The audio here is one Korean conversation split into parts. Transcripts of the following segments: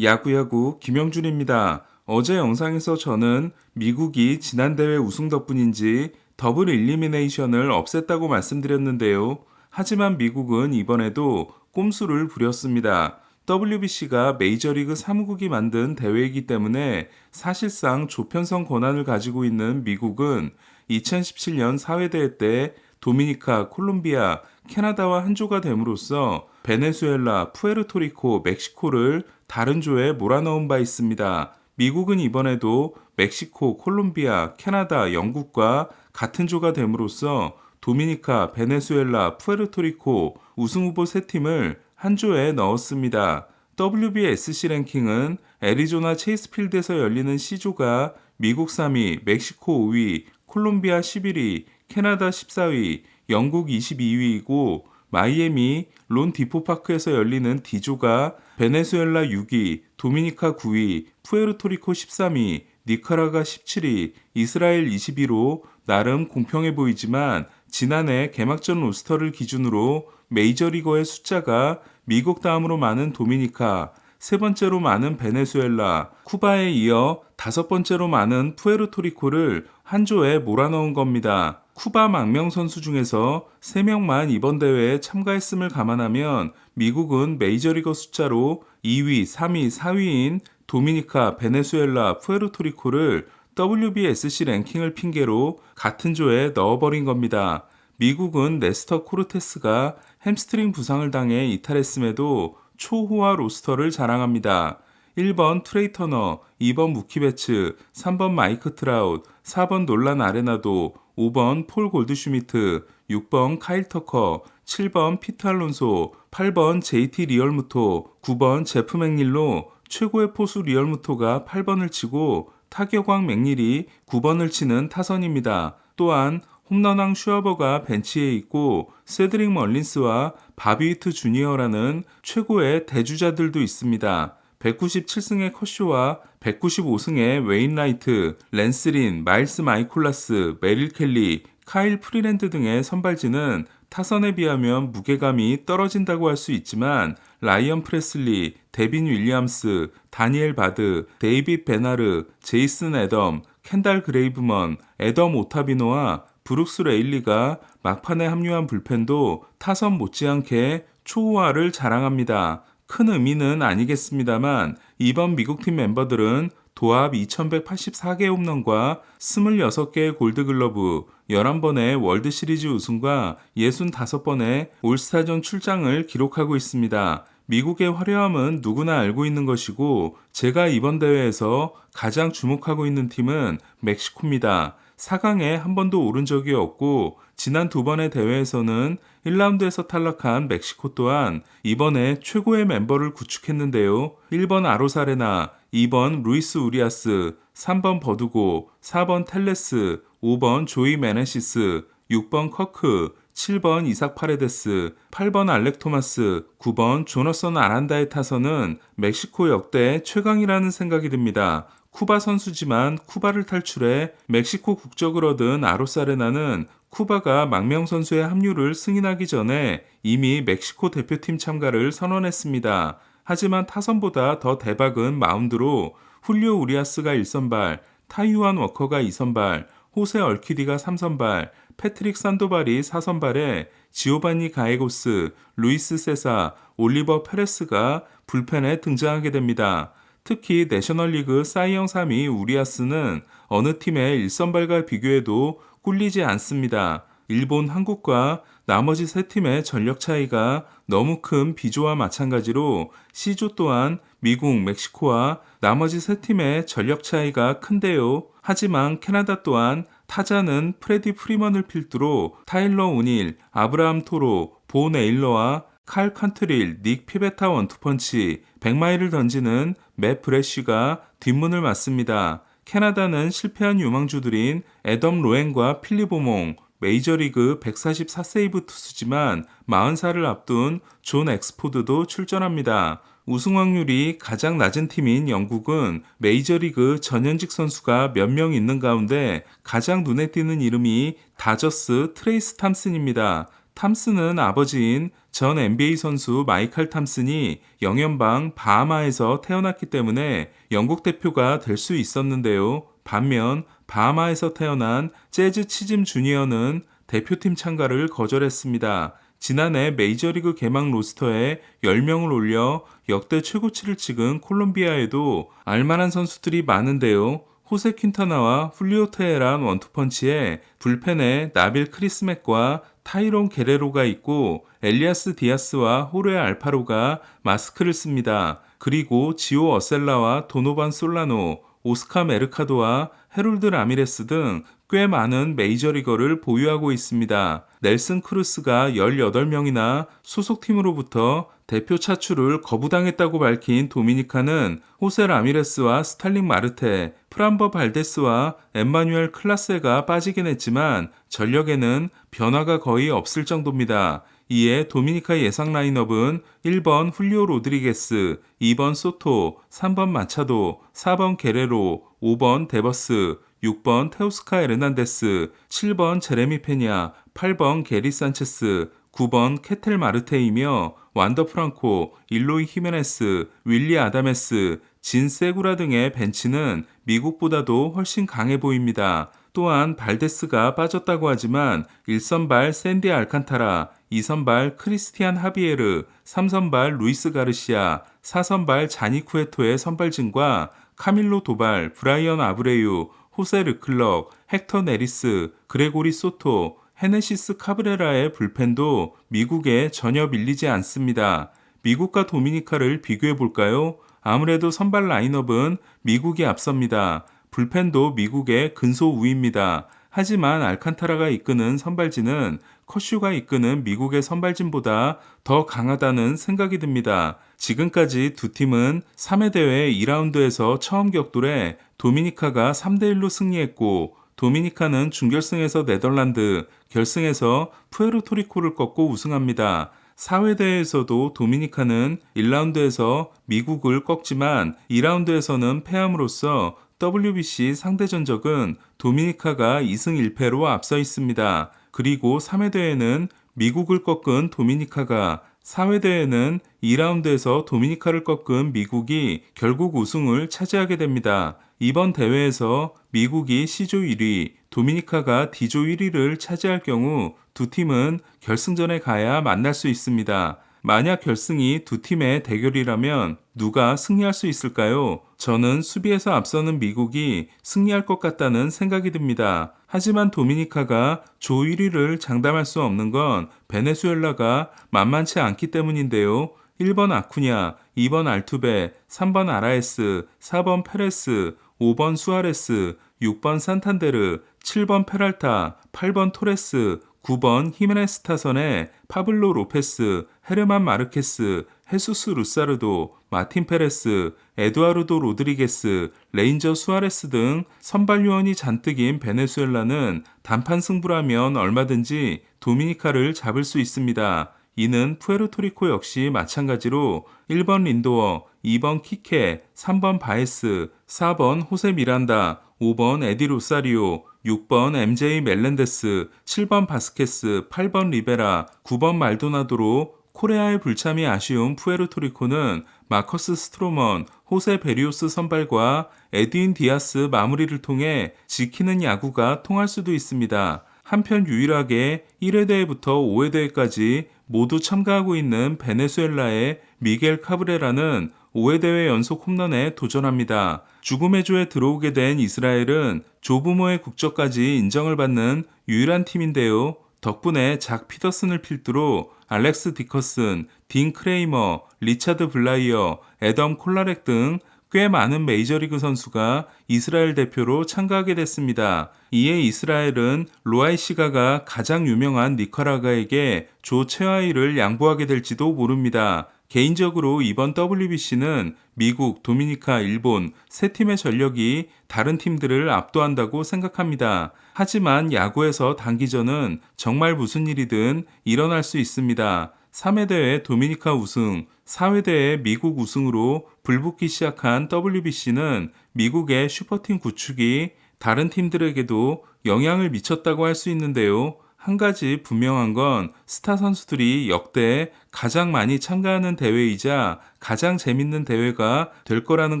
야구야구 김영준입니다. 어제 영상에서 저는 미국이 지난 대회 우승 덕분인지 더블 일리미네이션을 없앴다고 말씀드렸는데요. 하지만 미국은 이번에도 꼼수를 부렸습니다. WBC가 메이저리그 사무국이 만든 대회이기 때문에 사실상 조편성 권한을 가지고 있는 미국은 2017년 사회대회 때 도미니카, 콜롬비아, 캐나다와 한 조가 됨으로써 베네수엘라, 푸에르토리코, 멕시코를 다른 조에 몰아넣은 바 있습니다. 미국은 이번에도 멕시코, 콜롬비아, 캐나다, 영국과 같은 조가 됨으로써 도미니카, 베네수엘라, 푸에르토리코 우승 후보 세 팀을 한 조에 넣었습니다. WBSC 랭킹은 애리조나 체이스필드에서 열리는 C조가 미국 3위, 멕시코 5위, 콜롬비아 11위, 캐나다 14위, 영국 22위이고 마이애미 론 디포파크에서 열리는 D조가 베네수엘라 6위, 도미니카 9위, 푸에르토리코 13위, 니카라가 17위, 이스라엘 20위로 나름 공평해 보이지만 지난해 개막전 로스터를 기준으로 메이저리거의 숫자가 미국 다음으로 많은 도미니카, 세 번째로 많은 베네수엘라, 쿠바에 이어 다섯 번째로 많은 푸에르토리코를 한 조에 몰아넣은 겁니다. 쿠바 망명 선수 중에서 3명만 이번 대회에 참가했음을 감안하면 미국은 메이저리거 숫자로 2위, 3위, 4위인 도미니카, 베네수엘라, 푸에르토리코를 WBSC 랭킹을 핑계로 같은 조에 넣어버린 겁니다. 미국은 네스터 코르테스가 햄스트링 부상을 당해 이탈했음에도 초호화 로스터를 자랑합니다. 1번 트레이 터너, 2번 무키베츠, 3번 마이크 트라웃, 4번 놀란 아레나도, 5번 폴 골드슈미트, 6번 카일 터커, 7번 피트 알론소, 8번 JT 리얼무토, 9번 제프 맥닐로 최고의 포수 리얼무토가 8번을 치고 타격왕 맥닐이 9번을 치는 타선입니다. 또한 홈런왕 슈어버가 벤치에 있고 세드릭 멀린스와 바비히트 주니어라는 최고의 대주자들도 있습니다. 197승의 커쇼와 195승의 웨인 라이트, 랜스린, 마일스 마이콜라스, 메릴 켈리, 카일 프리랜드 등의 선발진은 타선에 비하면 무게감이 떨어진다고 할 수 있지만 라이언 프레슬리, 데빈 윌리엄스, 다니엘 바드, 데이빗 베나르, 제이슨 애덤, 켄달 그레이브먼, 애덤 오타비노와 브룩스 레일리가 막판에 합류한 불펜도 타선 못지않게 초호화를 자랑합니다. 큰 의미는 아니겠습니다만 이번 미국팀 멤버들은 도합 2184개 홈런과 26개의 골드글러브, 11번의 월드시리즈 우승과 65번의 올스타전 출장을 기록하고 있습니다. 미국의 화려함은 누구나 알고 있는 것이고 제가 이번 대회에서 가장 주목하고 있는 팀은 멕시코입니다. 4강에 한 번도 오른 적이 없고 지난 두 번의 대회에서는 1라운드에서 탈락한 멕시코 또한 이번에 최고의 멤버를 구축했는데요. 1번 아로사레나, 2번 루이스 우리아스, 3번 버두고, 4번 텔레스, 5번 조이 메네시스, 6번 커크, 7번 이삭 파레데스, 8번 알렉 토마스, 9번 조너선 아란다의 타선은 멕시코 역대 최강이라는 생각이 듭니다. 쿠바 선수지만 쿠바를 탈출해 멕시코 국적을 얻은 아로사레나는 쿠바가 망명 선수의 합류를 승인하기 전에 이미 멕시코 대표팀 참가를 선언했습니다. 하지만 타선보다 더 대박은 마운드로 훌리오 우리아스가 1선발, 타이완 워커가 2선발, 호세 얼키디가 3선발, 패트릭 산도발이 4선발에 지오바니 가에고스, 루이스 세사, 올리버 페레스가 불펜에 등장하게 됩니다. 특히 내셔널리그 사이영 3위 우리아스는 어느 팀의 1선발과 비교해도 꿀리지 않습니다. 일본, 한국과 나머지 세 팀의 전력 차이가 너무 큰 비조와 마찬가지로 C조 또한 미국, 멕시코와 나머지 세 팀의 전력 차이가 큰데요. 하지만 캐나다 또한 타자는 프레디 프리먼을 필두로 타일러 오닐, 아브라함 토로, 보 네일러와 칼 컨트릴, 닉 피베타 원투펀치, 100마일을 던지는 맷 브래쉬가 뒷문을 맞습니다. 캐나다는 실패한 유망주들인 애덤 로엔과 필립 오몽, 메이저리그 144세이브 투수지만 40살을 앞둔 존 엑스포드도 출전합니다. 우승 확률이 가장 낮은 팀인 영국은 메이저리그 전현직 선수가 몇 명 있는 가운데 가장 눈에 띄는 이름이 다저스 트레이스 탐슨입니다. 탐슨은 아버지인 전 NBA 선수 마이칼 탐슨이 영연방 바하마에서 태어났기 때문에 영국 대표가 될 수 있었는데요. 반면 바하마에서 태어난 재즈 치즘 주니어는 대표팀 참가를 거절했습니다. 지난해 메이저리그 개막 로스터에 10명을 올려 역대 최고치를 찍은 콜롬비아에도 알만한 선수들이 많은데요. 호세 퀸타나와 훌리오 테헤란 원투펀치에 불펜에 나빌 크리스맥과 타이론 게레로가 있고 엘리아스 디아스와 호레 알파로가 마스크를 씁니다. 그리고 지오 어셀라와 도노반 솔라노, 오스카 메르카도와 헤롤드 라미레스 등 꽤 많은 메이저리거를 보유하고 있습니다. 넬슨 크루스가 18명이나 소속팀으로부터 대표 차출을 거부당했다고 밝힌 도미니카는 호세 라미레스와 스탈링 마르테, 프람버 발데스와 엠마뉴엘 클라세가 빠지긴 했지만 전력에는 변화가 거의 없을 정도입니다. 이에 도미니카 예상 라인업은 1번 훌리오 로드리게스, 2번 소토, 3번 마차도, 4번 게레로, 5번 데버스, 6번 테오스카 에르난데스, 7번 제레미 페냐, 8번 게리 산체스, 9번 케텔 마르테이며 완더 프랑코, 일로이 히메네스, 윌리 아다메스, 진 세구라 등의 벤치는 미국보다도 훨씬 강해 보입니다. 또한 발데스가 빠졌다고 하지만 1선발 샌디 알칸타라, 2선발 크리스티안 하비에르, 3선발 루이스 가르시아, 4선발 자니 쿠에토의 선발진과 카밀로 도발, 브라이언 아브레유, 호세 르클럭, 헥터 네리스, 그레고리 소토, 헤네시스 카브레라의 불펜도 미국에 전혀 밀리지 않습니다. 미국과 도미니카를 비교해 볼까요? 아무래도 선발 라인업은 미국이 앞섭니다. 불펜도 미국의 근소 우위입니다. 하지만 알칸타라가 이끄는 선발진은 커슈가 이끄는 미국의 선발진보다 더 강하다는 생각이 듭니다. 지금까지 두 팀은 3회 대회 2라운드에서 처음 격돌해 도미니카가 3대1로 승리했고 도미니카는 준결승에서 네덜란드, 결승에서 푸에르토리코를 꺾고 우승합니다. 4회 대회에서도 도미니카는 1라운드에서 미국을 꺾지만 2라운드에서는 패함으로써 WBC 상대 전적은 도미니카가 2승 1패로 앞서 있습니다. 그리고 3회 대회는 미국을 꺾은 도미니카가 4회 대회는 2라운드에서 도미니카를 꺾은 미국이 결국 우승을 차지하게 됩니다. 이번 대회에서 미국이 C조 1위, 도미니카가 D조 1위를 차지할 경우 두 팀은 결승전에 가야 만날 수 있습니다. 만약 결승이 두 팀의 대결이라면 누가 승리할 수 있을까요? 저는 수비에서 앞서는 미국이 승리할 것 같다는 생각이 듭니다. 하지만 도미니카가 조 1위를 장담할 수 없는 건 베네수엘라가 만만치 않기 때문인데요. 1번 아쿠냐, 2번 알투베, 3번 아라에스, 4번 페레스, 5번 수아레스, 6번 산탄데르, 7번 페랄타, 8번 토레스, 9번 히메네스 타선에 파블로 로페스, 헤르만 마르케스, 헤수스 루사르도, 마틴 페레스, 에두아르도 로드리게스, 레인저 수아레스 등 선발 요원이 잔뜩인 베네수엘라는 단판 승부라면 얼마든지 도미니카를 잡을 수 있습니다. 이는 푸에르토리코 역시 마찬가지로 1번 린도어, 2번 키케, 3번 바에스, 4번 호세 미란다, 5번 에디 로사리오, 6번 MJ 멜렌데스, 7번 바스케스, 8번 리베라, 9번 말도나도로 코레아의 불참이 아쉬운 푸에르토리코는 마커스 스트로먼, 호세 베리오스 선발과 에드윈 디아스 마무리를 통해 지키는 야구가 통할 수도 있습니다. 한편 유일하게 1회 대회부터 5회 대회까지 모두 참가하고 있는 베네수엘라의 미겔 카브레라는 5회 대회 연속 홈런에 도전합니다. 죽음의 조에 들어오게 된 이스라엘은 조부모의 국적까지 인정을 받는 유일한 팀인데요. 덕분에 작 피더슨을 필두로 알렉스 디커슨, 딘 크레이머, 리차드 블라이어, 애덤 콜라렉 등 꽤 많은 메이저리그 선수가 이스라엘 대표로 참가하게 됐습니다. 이에 이스라엘은 로아이 시가가 가장 유명한 니카라가에게 조 최하위를 양보하게 될지도 모릅니다. 개인적으로 이번 WBC는 미국, 도미니카, 일본 세 팀의 전력이 다른 팀들을 압도한다고 생각합니다. 하지만 야구에서 단기전은 정말 무슨 일이든 일어날 수 있습니다. 3회 대회 도미니카 우승, 4회 대회 미국 우승으로 불붙기 시작한 WBC는 미국의 슈퍼팀 구축이 다른 팀들에게도 영향을 미쳤다고 할 수 있는데요. 한 가지 분명한 건 스타 선수들이 역대 가장 많이 참가하는 대회이자 가장 재밌는 대회가 될 거라는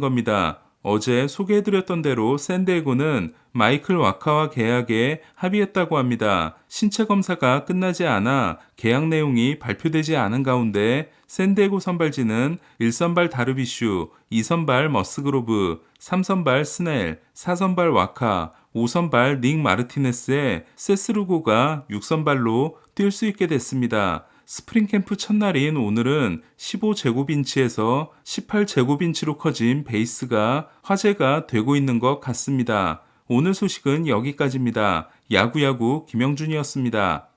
겁니다. 어제 소개해드렸던 대로 샌디에고는 마이클 와카와 계약에 합의했다고 합니다. 신체 검사가 끝나지 않아 계약 내용이 발표되지 않은 가운데 샌디에고 선발진은 1선발 다르비슈, 2선발 머스그로브, 3선발 스넬, 4선발 와카, 5선발 닉 마르티네스의 세스루고가 6선발로 뛸 수 있게 됐습니다. 스프링 캠프 첫날인 오늘은 15제곱인치에서 18제곱인치로 커진 베이스가 화제가 되고 있는 것 같습니다. 오늘 소식은 여기까지입니다. 야구야구 김영준이었습니다.